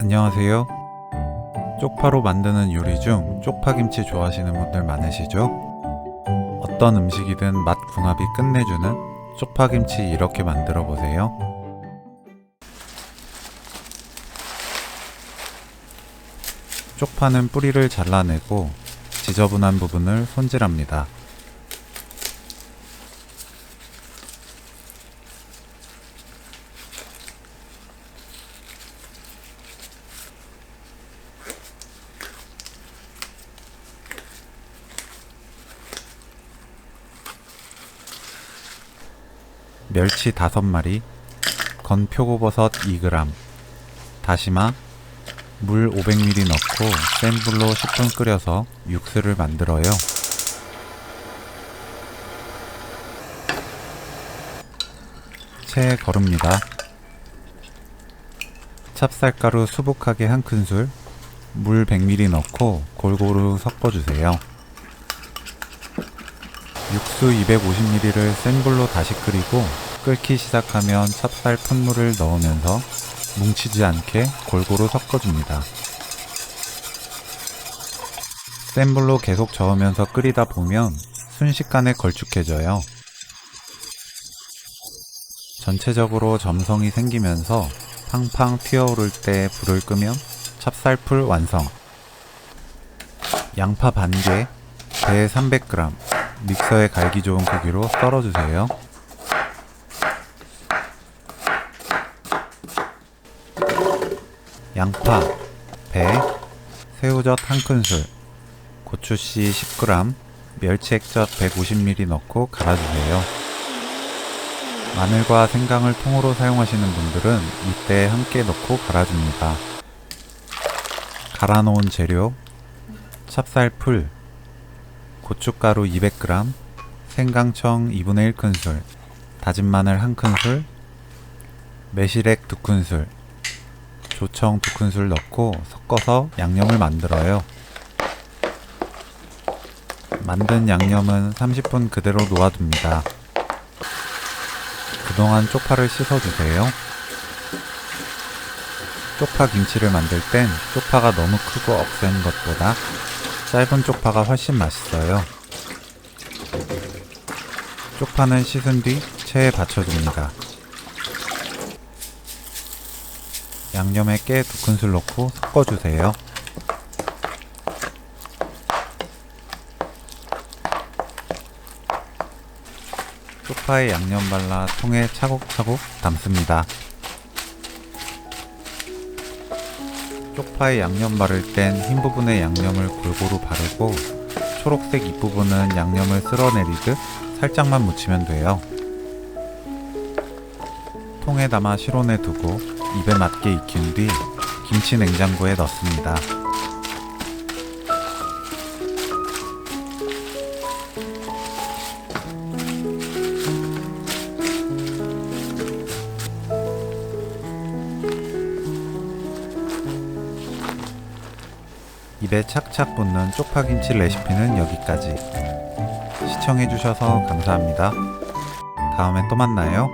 안녕하세요. 쪽파로 만드는 요리 중 쪽파김치 좋아하시는 분들 많으시죠? 어떤 음식이든 맛 궁합이 끝내주는 쪽파김치 이렇게 만들어 보세요. 쪽파는 뿌리를 잘라내고 지저분한 부분을 손질합니다. 멸치 5마리, 건 표고버섯 2g, 다시마, 물 500ml 넣고 센 불로 10분 끓여서 육수를 만들어요. 체에 거릅니다. 찹쌀가루 수북하게 한 큰술, 물 100ml 넣고 골고루 섞어주세요. 육수 250ml를 센 불로 다시 끓이고 끓기 시작하면 찹쌀 푼물을 넣으면서 뭉치지 않게 골고루 섞어줍니다. 센 불로 계속 저으면서 끓이다 보면 순식간에 걸쭉해져요. 전체적으로 점성이 생기면서 팡팡 튀어오를 때 불을 끄면 찹쌀풀 완성. 양파 반 개, 배 300g, 믹서에 갈기 좋은 크기로 썰어주세요. 양파, 배, 새우젓 한 큰술, 고추씨 10g, 멸치액젓 150ml 넣고 갈아주세요. 마늘과 생강을 통으로 사용하시는 분들은 이때 함께 넣고 갈아줍니다. 갈아 놓은 재료, 찹쌀풀, 고춧가루 200g, 생강청 2분의 1큰술, 다진 마늘 1큰술, 매실액 2큰술, 조청 2큰술 넣고 섞어서 양념을 만들어요. 만든 양념은 30분 그대로 놓아둡니다. 그동안 쪽파를 씻어주세요. 쪽파 김치를 만들 땐 쪽파가 너무 크고 억센 것보다 짧은 쪽파가 훨씬 맛있어요. 쪽파는 씻은 뒤 체에 받쳐줍니다. 양념에 깨 두 큰술 넣고 섞어주세요. 쪽파에 양념 발라 통에 차곡차곡 담습니다. 쪽파에 양념 바를 땐 흰 부분에 양념을 골고루 바르고 초록색 잎부분은 양념을 쓸어내리듯 살짝만 묻히면 돼요. 통에 담아 실온에 두고 입에 맞게 익힌 뒤 김치 냉장고에 넣습니다. 입에 착착 붙는 쪽파김치 레시피는 여기까지. 시청해주셔서 감사합니다. 다음에 또 만나요.